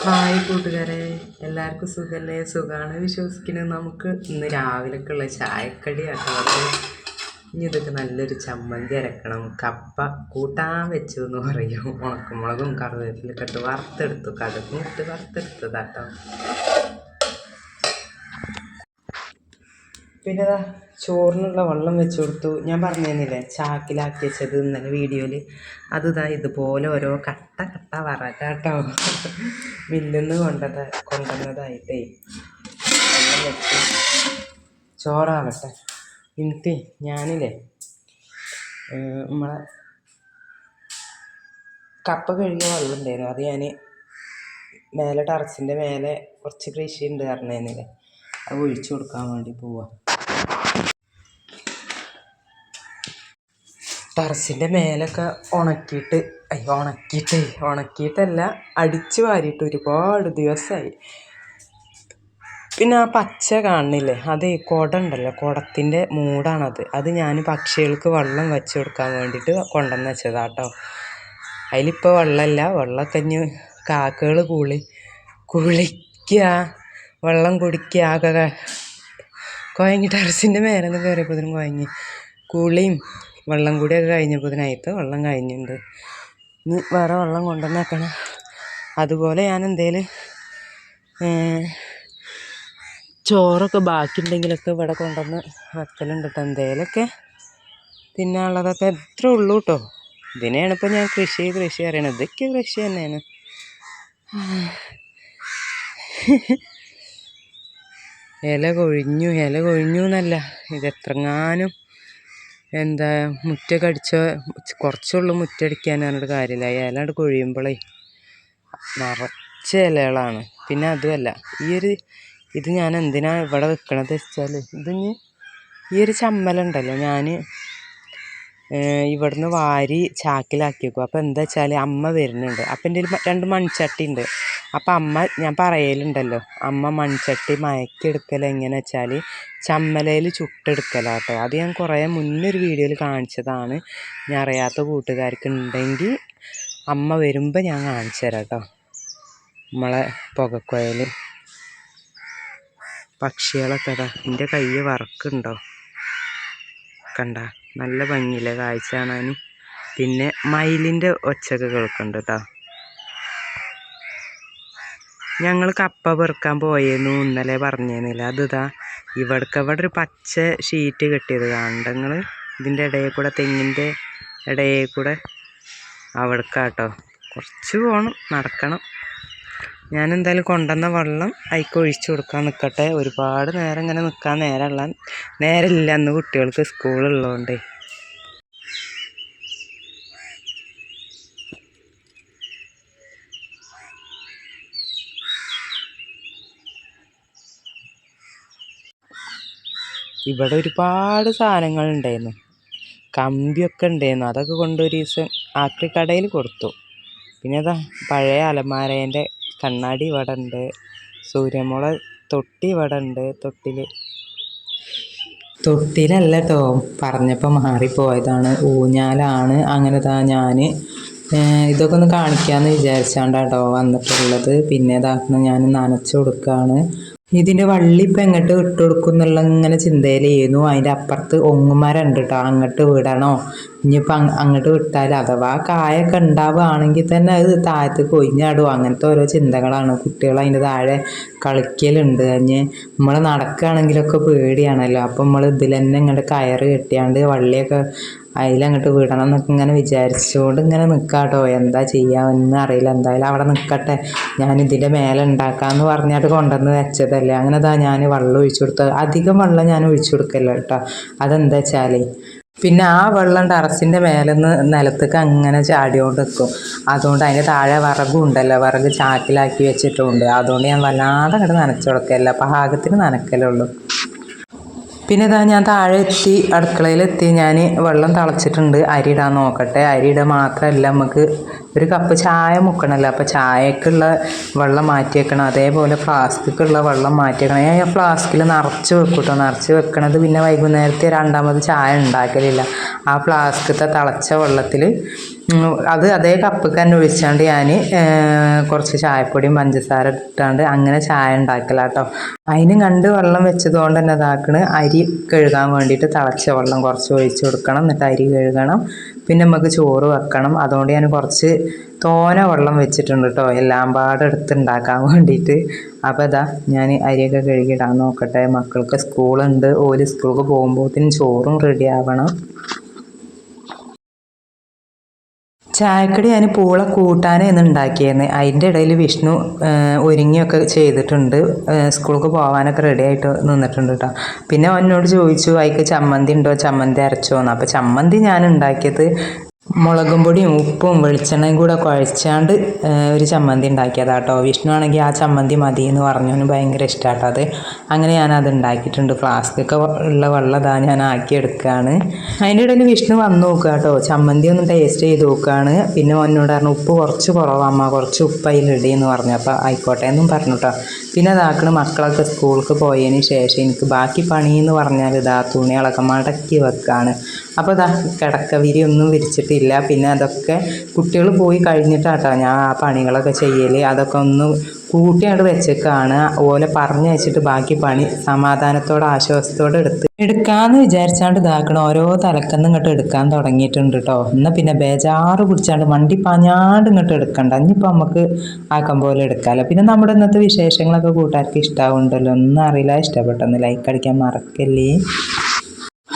Hi കൂട്ടുകാരെ എല്ലാവർക്കും സുഖല്ലേ? സുഖമാണ് വിശ്വസിക്കുന്നത് നമുക്ക്. ഇന്ന് രാവിലേക്കുള്ള ചായക്കടി ആക്കുന്നത് ഇനി ഇതൊക്കെ നല്ലൊരു ചമ്മന്തി അരക്കണം. കപ്പ കൂട്ടാൻ വെച്ചു എന്ന് പറയും. ഉണക്കമുളകും കറിവേപ്പിലൊക്കെ ഇട്ട് വറുത്തെടുത്തു. കടുകും ഇട്ട് വറുത്തെടുത്തതാട്ടോ. പിന്നെ ദാ ചോറിനുള്ള വെള്ളം വെച്ച് കൊടുത്തു. ഞാൻ പറഞ്ഞു തന്നില്ലേ ചാക്കിലാക്കി വെച്ചത് ഇന്നലെ വീഡിയോയിൽ അത് ഇതാ ഇതുപോലെ ഓരോ കട്ട കട്ട വറകാട്ടോ. മില്ലിന്ന് കൊണ്ടത് കൊണ്ടുവന്നതായിട്ടേ. ചോറാവട്ടെ. ഇന്നത്തെ ഞാനില്ലേ നമ്മളെ കപ്പ കഴുകിയ വെള്ളം ഉണ്ടായിരുന്നു. അത് ഞാൻ മേലെ ടെറസിന്റെ മേലെ കുറച്ച് കൃഷി ഉണ്ട് പറഞ്ഞതിനില്ലേ അത് ഒഴിച്ചു കൊടുക്കാൻ വേണ്ടി പോവാ. ടെറസിന്റെ മേലൊക്കെ ഉണക്കിയിട്ട് അയ്യോ ഉണക്കിയിട്ട് ഉണക്കിയിട്ടല്ല അടിച്ച് വാരിയിട്ട് ഒരുപാട് ദിവസമായി പിന്നെ ആ പച്ച കാണുന്നില്ലേ അത് കുട ഉണ്ടല്ലോ കുടത്തിന്റെ മൂടാണത്. അത് ഞാൻ പക്ഷികൾക്ക് വെള്ളം വെച്ച് കൊടുക്കാൻ വേണ്ടിയിട്ട് കൊണ്ടുവന്ന് വെച്ചതാണ് കേട്ടോ അതിലിപ്പോൾ വെള്ളമില്ല വെള്ളമൊക്കെ ഇനി കാക്കകൾ കുളി കുളിക്കുക വെള്ളം കുടിക്കുക ഒക്കെ കുഴങ്ങി ടെറസിന്റെ മേലെ നിന്ന് കയറിയപ്പോഴത്തേനും കുഴങ്ങി കുളിയും വെള്ളം കൂടിയൊക്കെ കഴിഞ്ഞപ്പോഴത്തേനായിട്ട് വെള്ളം കഴിഞ്ഞിട്ടുണ്ട്. ഇനി വേറെ വെള്ളം കൊണ്ടുവന്ന് വെക്കണം. അതുപോലെ ഞാൻ എന്തേലും ചോറൊക്കെ ബാക്കിയുണ്ടെങ്കിലൊക്കെ ഇവിടെ കൊണ്ടുവന്ന് വെക്കലുണ്ട് കേട്ടോ എന്തേലൊക്കെ തിന്നാനുള്ളതൊക്കെ എത്ര ഉള്ളൂ കേട്ടോ ഇതിനെയാണ് ഇപ്പോൾ ഞാൻ കൃഷി കൃഷി അറിയണത് ഇതൊക്കെ കൃഷി തന്നെയാണ്. ഇല കൊഴിഞ്ഞു ഇല കൊഴിഞ്ഞു എന്നല്ല. ഇത് എത്രങ്ങാനും എന്താ മുറ്റൊക്കെ അടിച്ച കുറച്ചുള്ളൂ മുറ്റടിക്കാൻ പറഞ്ഞിട്ട് കാര്യമില്ല. ഇല അങ്ങോട്ട് കൊഴിയുമ്പോഴേ നിറച്ച ഇലകളാണ്. പിന്നെ അതുമല്ല ഈ ഒരു ഇത് ഞാൻ എന്തിനാണ് ഇവിടെ വെക്കണത് വെച്ചാൽ ഇതിന് ഈ ഒരു ചമ്മലുണ്ടല്ലോ ഞാൻ ഇവിടുന്ന് വാരി ചാക്കിലാക്കി വെക്കും അപ്പോൾ എന്താ വെച്ചാൽ അമ്മ വരുന്നുണ്ട്. അപ്പം എന്റെ കയ്യിൽ രണ്ട് മൺചട്ടി ഉണ്ട്. അപ്പം അമ്മ ഞാൻ പറയലുണ്ടല്ലോ അമ്മ മൺചട്ടി മയക്കിയെടുക്കൽ എങ്ങനെ വെച്ചാൽ ചമ്മലയിൽ ചുട്ടെടുക്കലാട്ടോ. അത് ഞാൻ കുറേ മുന്നേ ഒരു വീഡിയോയിൽ കാണിച്ചതാണ്. ഞാൻ അറിയാത്ത കൂട്ടുകാർക്ക് ഉണ്ടെങ്കിൽ അമ്മ വരുമ്പോൾ ഞാൻ കാണിച്ചു തരാം കേട്ടോ നമ്മളെ പുകക്കുഴൽ പക്ഷികളൊക്കെ ഇതാ എന്റെ കയ്യിൽ വറക്കുണ്ടോ? കണ്ട? നല്ല ഭംഗിയിലെ കാഴ്ച കാണാൻ പിന്നെ മയിലിന്റെ ഒച്ചയൊക്കെ കേൾക്കുന്നുണ്ട് കേട്ടോ ഞങ്ങൾ കപ്പ പെറുക്കാൻ പോയെന്ന് ഇന്നലെ പറഞ്ഞിരുന്നില്ല അത് ഇതാ ഇവിടേക്ക് അവിടെ ഒരു പച്ച ഷീറ്റ് കെട്ടിയത്. കാണണ്ടങ്ങൾ ഇതിന്റെ ഇടയിൽ കൂടെ തെങ്ങിന്റെ ഇടയിൽ കൂടെ. അവിടക്കാട്ടോ. കുറച്ച് പോകണം നടക്കണം. ഞാൻ എന്തായാലും കൊണ്ടുവന്ന വെള്ളം അതിക്ക് ഒഴിച്ചു കൊടുക്കാൻ നിൽക്കട്ടെ ഒരുപാട് നേരം ഇങ്ങനെ നിൽക്കാൻ നേരമുള്ള നേരമില്ല അന്ന് കുട്ടികൾക്ക് സ്കൂളുള്ളതുകൊണ്ടേ ഇവിടെ ഒരുപാട് സാധനങ്ങൾ ഉണ്ടായിരുന്നു. കമ്പിയൊക്കെ ഉണ്ടായിരുന്നു. അതൊക്കെ കൊണ്ടൊരു ദിവസം ആക്രി കടയിൽ കൊടുത്തു. പിന്നെ അതാ പഴയ അലമാരേന്റെ കണ്ണാടി ഇവിടെ ഉണ്ട് സൂര്യമുള തൊട്ടി ഇവിടെ ഉണ്ട് തൊട്ടിൽ തൊട്ടിലല്ല കേട്ടോ പറഞ്ഞപ്പോൾ മാറിപ്പോയതാണ്. ഊഞ്ഞാലാണ് അങ്ങനെ താ ഞാൻ ഇതൊക്കെ ഒന്ന് കാണിക്കാമെന്ന് വിചാരിച്ചാണ്ടാട്ടോ വന്നിട്ടുള്ളത്. പിന്നെ ഇതാക്കുന്ന ഞാൻ നനച്ചു കൊടുക്കുകയാണ് ഇതിന്റെ വള്ളി ഇപ്പം എങ്ങോട്ട് ഇട്ട് കൊടുക്കും എന്നുള്ള ഇങ്ങനെ ചിന്തയിലായിരുന്നു അതിന്റെ അപ്പുറത്ത് ഒങ്ങുമാരുണ്ട് കേട്ടോ അങ്ങോട്ട് വിടണോ? ഇനിയിപ്പോൾ അങ്ങ് അങ്ങോട്ട് വിട്ടാൽ അഥവാ കായൊക്കെ ഉണ്ടാവുകയാണെങ്കിൽ തന്നെ അത് താഴത്ത് കൊയിഞ്ഞാടും അങ്ങനത്തെ ഓരോ ചിന്തകളാണ്. കുട്ടികൾ അതിന്റെ താഴെ കളിക്കലുണ്ട്. കഴിഞ്ഞ് നമ്മൾ നടക്കുകയാണെങ്കിലൊക്കെ പേടിയാണല്ലോ. അപ്പം നമ്മൾ ഇതിൽ തന്നെ ഇങ്ങോട്ട് കയറ് കെട്ടിയാണ്ട് വള്ളിയൊക്കെ അതിലങ്ങോട്ട് വിടണം എന്നൊക്കെ ഇങ്ങനെ വിചാരിച്ചുകൊണ്ട് ഇങ്ങനെ നിൽക്കാട്ടോ എന്താ ചെയ്യുക ഒന്നും അറിയില്ല. എന്തായാലും അവിടെ നിൽക്കട്ടെ ഞാൻ ഇതിന്റെ മേലെ ഉണ്ടാക്കാമെന്ന് പറഞ്ഞിട്ട് കൊണ്ടുവന്ന് വെച്ചതല്ലേ. അങ്ങനെ അതാ ഞാൻ വെള്ളം ഒഴിച്ചു കൊടുത്തത് അധികം വെള്ളം ഞാൻ ഒഴിച്ചു കൊടുക്കല്ലോ കേട്ടോ. അതെന്താ വെച്ചാൽ പിന്നെ ആ വെള്ളം ടെറസിന്റെ മേലെ നിന്ന് നിലത്തേക്ക് അങ്ങനെ ചാടിയോണ്ട് നിൽക്കും അതുകൊണ്ട് അതിന്റെ താഴെ വിറകും ഉണ്ടല്ലോ. വിറക് ചാക്കിലാക്കി വെച്ചിട്ടുണ്ട്. അതുകൊണ്ട് ഞാൻ വല്ലാതെ അങ്ങോട്ട് നനച്ചു കൊടുക്കല്ല പാകത്തിന് നനക്കലുള്ളൂ പിന്നെ ഇതാ ഞാൻ താഴെ എത്തി അടുക്കളയിലെത്തി. ഞാൻ വെള്ളം തിളച്ചിട്ടുണ്ട്. അരി ഇടാൻ നോക്കട്ടെ. അരി ഇടാൻ മാത്രമല്ല നമുക്ക് ഒരു കപ്പ് ചായ മുക്കണമല്ലോ അപ്പോൾ ചായക്കുള്ള വെള്ളം മാറ്റി വെക്കണം അതേപോലെ ഫ്ലാസ്കുള്ള വെള്ളം മാറ്റി വെക്കണം ഞാൻ ഫ്ലാസ്കിൽ നിറച്ച് വെക്കും കേട്ടോ നിറച്ച് വെക്കണത് പിന്നെ വൈകുന്നേരത്തെ രണ്ടാമത് ചായ ഉണ്ടാക്കലില്ല. ആ ഫ്ലാസ്കത്തെ തിളച്ച വെള്ളത്തിൽ അത് അതേ കപ്പ് തന്നെ ഒഴിച്ചാണ്ട് ഞാൻ കുറച്ച് ചായപ്പൊടിയും പഞ്ചസാര ഇട്ടാണ്ട് അങ്ങനെ ചായ ഉണ്ടാക്കലാട്ടോ. അതിന് കണ്ട് വെള്ളം വെച്ചതുകൊണ്ട് തന്നെ ഇതാക്കണ്. അരി കഴുകാൻ വേണ്ടിയിട്ട് തിളച്ച വെള്ളം കുറച്ച് ഒഴിച്ച് കൊടുക്കണം. എന്നിട്ട് അരി കഴുകണം. പിന്നെ നമുക്ക് ചോറ് വെക്കണം. അതുകൊണ്ട് ഞാൻ കുറച്ച് തോന വെള്ളം വെച്ചിട്ടുണ്ട് കേട്ടോ എല്ലാം പാടെ എടുത്ത് ഉണ്ടാക്കാൻ വേണ്ടിയിട്ട് അപ്പോൾ ഇതാ ഞാൻ അരിയൊക്കെ കഴുകിയിടാൻ നോക്കട്ടെ. മക്കൾക്ക് സ്കൂളുണ്ട്. ഓൽ സ്കൂൾക്ക് പോകുമ്പോഴത്തേനും ചോറും റെഡി ആവണം. ചായക്കടി ഞാൻ പൂള കൂട്ടാനാണ് ഉണ്ടാക്കിയായിരുന്നു അതിന്റെ ഇടയിൽ വിഷ്ണു ഒരുങ്ങിയൊക്കെ ചെയ്തിട്ടുണ്ട്. സ്കൂൾക്ക് പോകാനൊക്കെ റെഡി ആയിട്ട് നിന്നിട്ടുണ്ട് കേട്ടോ പിന്നെ എന്നോട് ചോദിച്ചു അതിക്ക് ചമ്മന്തി ഉണ്ടോ? ചമ്മന്തി അരച്ചോന്ന്. അപ്പോൾ ചമ്മന്തി ഞാൻ ഉണ്ടാക്കിയത് മുളകും പൊടിയും ഉപ്പും വെളിച്ചെണ്ണയും കൂടെ കുഴച്ചാണ്ട് ഒരു ചമ്മന്തി ഉണ്ടാക്കിയതാ കേട്ടോ വിഷ്ണു ആണെങ്കിൽ ആ ചമ്മന്തി മതി എന്ന് പറഞ്ഞു. അവന് ഭയങ്കര ഇഷ്ടമാട്ടോ അത്. അങ്ങനെ ഞാൻ അത് ഉണ്ടാക്കിയിട്ടുണ്ട് ഫ്ലാസ്കൊക്കെ ഉള്ള വെള്ളതാ ഞാൻ ആക്കിയെടുക്കുകയാണ് അതിന്റെ ഇടയിൽ വിഷ്ണു വന്ന് നോക്കുക കേട്ടോ ചമ്മന്തി ഒന്ന് ടേസ്റ്റ് ചെയ്ത് നോക്കുകയാണ് പിന്നെ എന്നോട് പറഞ്ഞു ഉപ്പ് കുറച്ച് കുറവമ്മ കുറച്ച് ഉപ്പ് അതിലിടി എന്ന് പറഞ്ഞു. അപ്പോൾ ആയിക്കോട്ടെ എന്നും പറഞ്ഞു കേട്ടോ പിന്നെ അതാക്കണ മക്കളൊക്കെ സ്കൂൾക്ക് പോയതിന് ശേഷം എനിക്ക് ബാക്കി പണി എന്ന് പറഞ്ഞാൽ ഇതാ തുണികളൊക്കെ മടക്കി വെക്കാണ്. അപ്പോൾ ഇതാ കിടക്കവിരി ഒന്നും വിരിച്ചിട്ടില്ല. പിന്നെ അതൊക്കെ കുട്ടികൾ പോയി കഴിഞ്ഞിട്ടാട്ടോ ഞാൻ ആ പണികളൊക്കെ ചെയ്യൽ അതൊക്കെ ഒന്ന് കൂട്ടിയാണ്ട് വെച്ചേക്കാണ്. ഓലെ പറഞ്ഞു വെച്ചിട്ട് ബാക്കി പണി സമാധാനത്തോടെ ആശ്വാസത്തോടെ എടുത്ത്. എടുക്കാമെന്ന് വിചാരിച്ചാണ്ട് ഇതാക്കണം. ഓരോ തലക്കന്ന് ഇങ്ങോട്ട് എടുക്കാൻ തുടങ്ങിയിട്ടുണ്ട് കേട്ടോ എന്നാൽ പിന്നെ ബേജാറ് പിടിച്ചാണ്ട് വണ്ടി പാഞ്ഞാണ്ട് ഇങ്ങോട്ട് എടുക്കണ്ട. ഇനിയിപ്പോൾ നമുക്ക് ആക്കം പോലെ എടുക്കാമല്ലോ പിന്നെ നമ്മുടെ ഇന്നത്തെ വിശേഷങ്ങളൊക്കെ കൂട്ടുകാർക്ക് ഇഷ്ടമാവുണ്ടല്ലോ ഒന്നും അറിയില്ല. ഇഷ്ടപ്പെട്ടെന്ന് ലൈക്ക് അടിക്കാൻ മറക്കല്ലേ.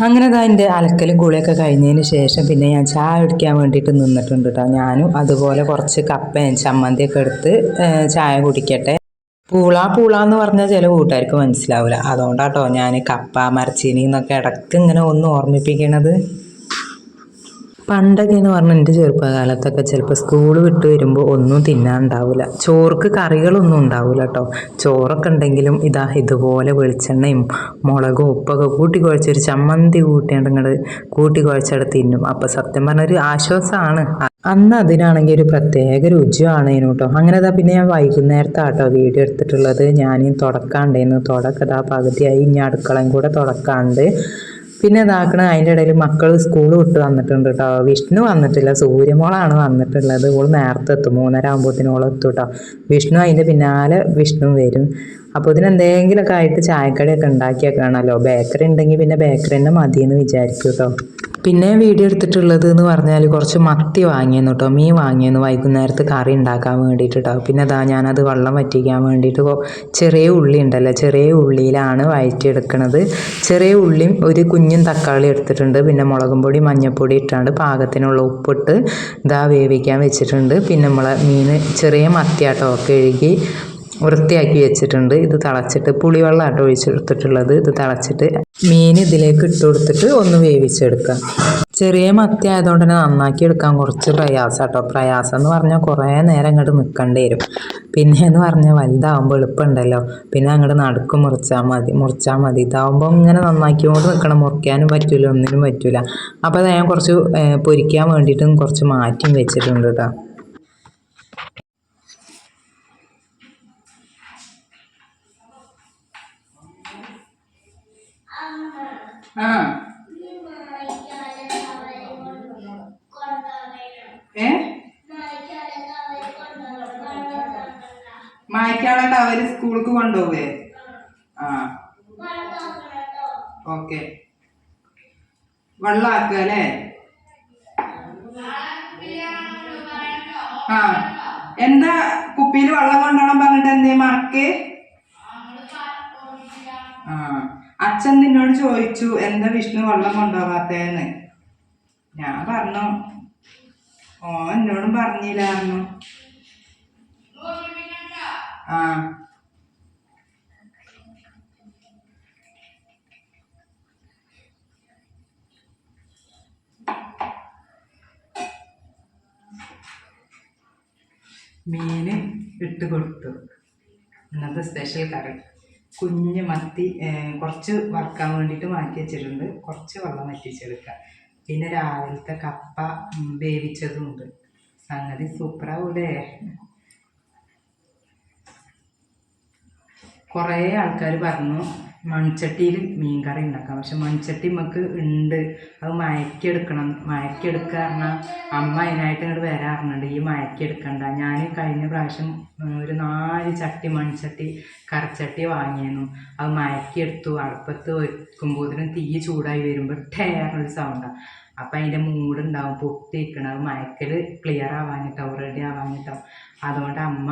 അങ്ങനെ ഇതാ എന്റെ അലക്കലും കുളിയൊക്കെ കഴിഞ്ഞതിന് ശേഷം പിന്നെ ഞാൻ ചായ കുടിക്കാൻ വേണ്ടിയിട്ട് നിന്നിട്ടുണ്ട് കേട്ടോ ഞാനും അതുപോലെ കുറച്ച് കപ്പയും ചമ്മന്തിയൊക്കെ എടുത്ത് ചായ കുടിക്കട്ടെ. പൂള പൂള എന്ന് പറഞ്ഞാൽ ചില കൂട്ടുകാർക്ക് മനസ്സിലാവില്ല അതുകൊണ്ടാട്ടോ ഞാൻ കപ്പ മരച്ചീനി എന്നൊക്കെ ഇടയ്ക്ക് ഇങ്ങനെ ഒന്ന് ഓർമ്മിപ്പിക്കണത്. പണ്ടൊക്കെ എന്ന് പറഞ്ഞാൽ എന്റെ ചെറുപ്പകാലത്തൊക്കെ ചിലപ്പോൾ സ്കൂൾ വിട്ട് വരുമ്പോൾ ഒന്നും തിന്നാനുണ്ടാവില്ല ചോർക്ക് കറികളൊന്നും ഉണ്ടാവില്ല കേട്ടോ ചോറൊക്കെ ഉണ്ടെങ്കിലും ഇതാ ഇതുപോലെ വെളിച്ചെണ്ണയും മുളകും ഉപ്പൊക്കെ കൂട്ടി കുഴച്ചൊരു ചമ്മന്തി കൂട്ടിയാണ്ട് ഇങ്ങോട്ട് കൂട്ടി കുഴച്ചവിടെ തിന്നും. അപ്പോൾ സത്യം പറഞ്ഞ ഒരു ആശ്വാസമാണ് അന്ന് അതിനാണെങ്കിൽ ഒരു പ്രത്യേക രുചിയാണ് കേട്ടോ അങ്ങനെ ഇതാ പിന്നെ ഞാൻ വൈകുന്നേരത്തെ കേട്ടോ വീഡിയോ എടുത്തിട്ടുള്ളത്. ഞാൻ തുടക്കാണ്ടേന്ന്. തുടക്ക ഇതാ പകുതിയായി. ഇനി അടുക്കളയും കൂടെ തുടക്കാണ്ട്. പിന്നെ ഇതാക്കണ അതിന്റെ ഇടയിൽ മക്കൾ സ്കൂൾ വിട്ട് വന്നിട്ടുണ്ട് കേട്ടോ വിഷ്ണു വന്നിട്ടില്ല സൂര്യമോളാണ് വന്നിട്ടുള്ളത്. ഓൾ നേരത്തെ എത്തും മൂന്നര ആകുമ്പോഴത്തേനോളം എത്തും കേട്ടോ വിഷ്ണു അതിന്റെ പിന്നാലെ വിഷ്ണു വരും. അപ്പോൾ ഇതിന് എന്തെങ്കിലുമൊക്കെ ആയിട്ട് ചായക്കടിയൊക്കെ ഉണ്ടാക്കിയൊക്കെയാണല്ലോ ബേക്കറി ഉണ്ടെങ്കിൽ പിന്നെ ബേക്കറി തന്നെ മതിയെന്ന് വിചാരിക്കും കേട്ടോ പിന്നെ വീഡിയോ എടുത്തിട്ടുള്ളത് എന്ന് പറഞ്ഞാൽ കുറച്ച് മത്തി വാങ്ങിയെന്ന് കേട്ടോ. മീൻ വാങ്ങിയെന്ന് വൈകുന്നേരത്ത് കറി ഉണ്ടാക്കാൻ വേണ്ടിയിട്ട് പിന്നെ അതാ ഞാനത് വെള്ളം വറ്റിക്കാൻ വേണ്ടിയിട്ട് ചെറിയ ഉള്ളി ഉണ്ടല്ലോ. ചെറിയ ഉള്ളിയിലാണ് വഴറ്റിയെടുക്കണത് ചെറിയ ഉള്ളിയും ഒരു കുഞ്ഞും തക്കാളി എടുത്തിട്ടുണ്ട്. പിന്നെ മുളകും പൊടി മഞ്ഞൾപ്പൊടി ഇട്ടാണ്ട് പാകത്തിനുള്ള ഉപ്പിട്ട് ഇതാ വേവിക്കാൻ വെച്ചിട്ടുണ്ട്. പിന്നെ നമ്മളെ മീൻ ചെറിയ മത്തിയാട്ടോ. കഴുകി വൃത്തിയാക്കി വെച്ചിട്ടുണ്ട്. ഇത് തിളച്ചിട്ട് പുളിവെള്ളമാട്ടോ ഒഴിച്ചെടുത്തിട്ടുള്ളത്. ഇത് തിളച്ചിട്ട് മീൻ ഇതിലേക്ക് ഇട്ട് കൊടുത്തിട്ട് ഒന്ന് വേവിച്ചെടുക്കാം ചെറിയ മത്തി ആയതുകൊണ്ട് തന്നെ നന്നാക്കി എടുക്കാൻ കുറച്ച് പ്രയാസം കേട്ടോ പ്രയാസം എന്ന് പറഞ്ഞാൽ കുറേ നേരം അങ്ങോട്ട് നിൽക്കേണ്ടി വരും. പിന്നെ എന്ന് പറഞ്ഞാൽ വലുതാവുമ്പോൾ എളുപ്പമുണ്ടല്ലോ. പിന്നെ അങ്ങോട്ട് നടുക്ക് മുറിച്ചാൽ മതി മുറിച്ചാൽ മതി. ഇതാവുമ്പോൾ ഇങ്ങനെ നന്നാക്കിക്കൊണ്ട് നിൽക്കണം മുറിക്കാനും പറ്റില്ല ഒന്നിനും പറ്റില്ല അപ്പോൾ അത് ഞാൻ കുറച്ച് പൊരിക്കാൻ വേണ്ടിയിട്ടും കുറച്ച് മാറ്റിയും വെച്ചിട്ടുണ്ട് കേട്ടോ ആ. ഏ? മായ്ക്കാളൊക്കെ അവർ സ്കൂൾക്ക് കൊണ്ടുപോവേ? ആ. ഓക്കെ. വെള്ളാക്കുക അല്ലേ? ആ. എന്താ കുപ്പിയിൽ വെള്ളം കൊണ്ടോണം പറഞ്ഞിട്ട് എന്തേ മറക്ക്. ആ. അച്ഛൻ നിന്നോട് ചോദിച്ചു എന്താ വിഷ്ണു വെള്ളം കൊണ്ടുപോകാത്തേന്ന് ഞാൻ പറഞ്ഞു ഓ എന്നോടും പറഞ്ഞില്ലായിരുന്നു ആ. മീന് ഇട്ട് കൊടുത്തു. ഇന്നത്തെ സ്പെഷ്യൽ കറി. കുഞ്ഞ് മത്തി കുറച്ച് വറുക്കാൻ വേണ്ടിയിട്ട് മാറ്റി വെച്ചിട്ടുണ്ട്. കുറച്ച് വെള്ളം വറ്റിച്ചെടുക്കുക. പിന്നെ രാവിലത്തെ കപ്പ വേവിച്ചതുമുണ്ട് സംഗതി സൂപ്പറാവൂലേ? കുറേ ആൾക്കാർ പറഞ്ഞു മൺചട്ടിയിൽ മീൻ കറി ഉണ്ടാക്കാം. പക്ഷെ മൺചട്ടി നമുക്ക് ഉണ്ട്. അത് മയക്കിയെടുക്കണം. മയക്കിയെടുക്കുക പറഞ്ഞാൽ അമ്മ അതിനായിട്ട് ഇങ്ങോട്ട് വരാറുണ്ട്. ഈ മയക്കിയെടുക്കണ്ട. ഞാൻ കഴിഞ്ഞ പ്രാവശ്യം ഒരു നാല് ചട്ടി മൺചട്ടി കറിച്ചട്ടി വാങ്ങിയിരുന്നു. അത് മയക്കിയെടുത്തു. അടുപ്പത്ത് വെക്കുമ്പോഴത്തേനും തീ ചൂടായി വരുമ്പോൾ ടേറൊരു സൗണ്ടാണ് അപ്പം അതിന്റെ മൂടുണ്ടാവും പൊട്ടിയിരിക്കണം മയക്കൽ ക്ലിയർ ആവാനിട്ടാവും റെഡി ആവാനിട്ടാവും അതുകൊണ്ട് അമ്മ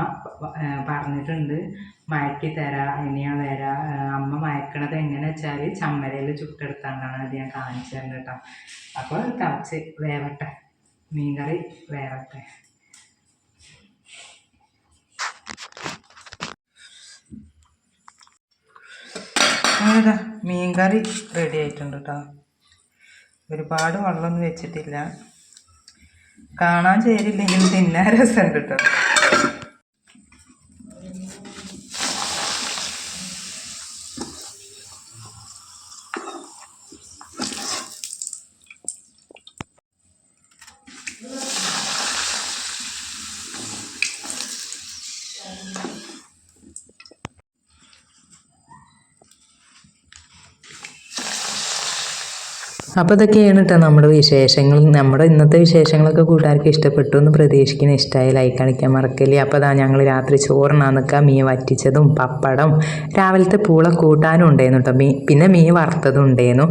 പറഞ്ഞിട്ടുണ്ട്. മയക്കി തരാ ഇനിയാ വരാ. അമ്മ മയക്കണത് എങ്ങനെ വെച്ചാൽ ചമ്മരയിൽ ചുട്ടെടുത്താണ്ടാണ് അത് ഞാൻ കാണിച്ചു തരുന്നത് കേട്ടോ. അപ്പോൾ തിളച്ച് വേവട്ടെ. മീൻകറി വേവട്ടെ. മീൻകറി റെഡി ആയിട്ടുണ്ട് കേട്ടോ. ഒരുപാട് വെള്ളമൊന്നും വെച്ചിട്ടില്ല. കാണാൻ ചേരില്ലെങ്കിലും തിന്നാൻ രസമുണ്ട് കേട്ടോ. അപ്പോൾ ഇതൊക്കെയാണ് കേട്ടോ നമ്മുടെ വിശേഷങ്ങൾ. നമ്മുടെ ഇന്നത്തെ വിശേഷങ്ങളൊക്കെ കൂട്ടുകാർക്ക് ഇഷ്ടപ്പെട്ടു എന്ന് പ്രതീക്ഷിക്കുന്ന. ഇഷ്ടമായി ലൈക്ക് അടിക്കാൻ മറക്കല്ലേ. അപ്പോൾ അതാ ഞങ്ങൾ രാത്രി ചോറിനാ നിൽക്കുക മീൻ വറ്റിച്ചതും പപ്പടം രാവിലത്തെ പൂള കൂട്ടാനും ഉണ്ടായിരുന്നു കേട്ടോ മീൻ പിന്നെ മീൻ വറുത്തതും ഉണ്ടായിരുന്നു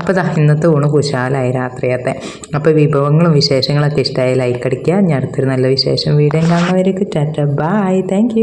അപ്പോൾ ഇതാ ഇന്നത്തെ ഊണ് കുശാലായി രാത്രിയത്തെ. അപ്പോൾ വിഭവങ്ങളും വിശേഷങ്ങളൊക്കെ ഇഷ്ടമായി ലൈക്ക് അടിക്കുക. ഞാൻ അടുത്തൊരു നല്ല വിശേഷം വീഡിയോ കാണുന്നവർക്ക് ടാറ്റ. Bye thank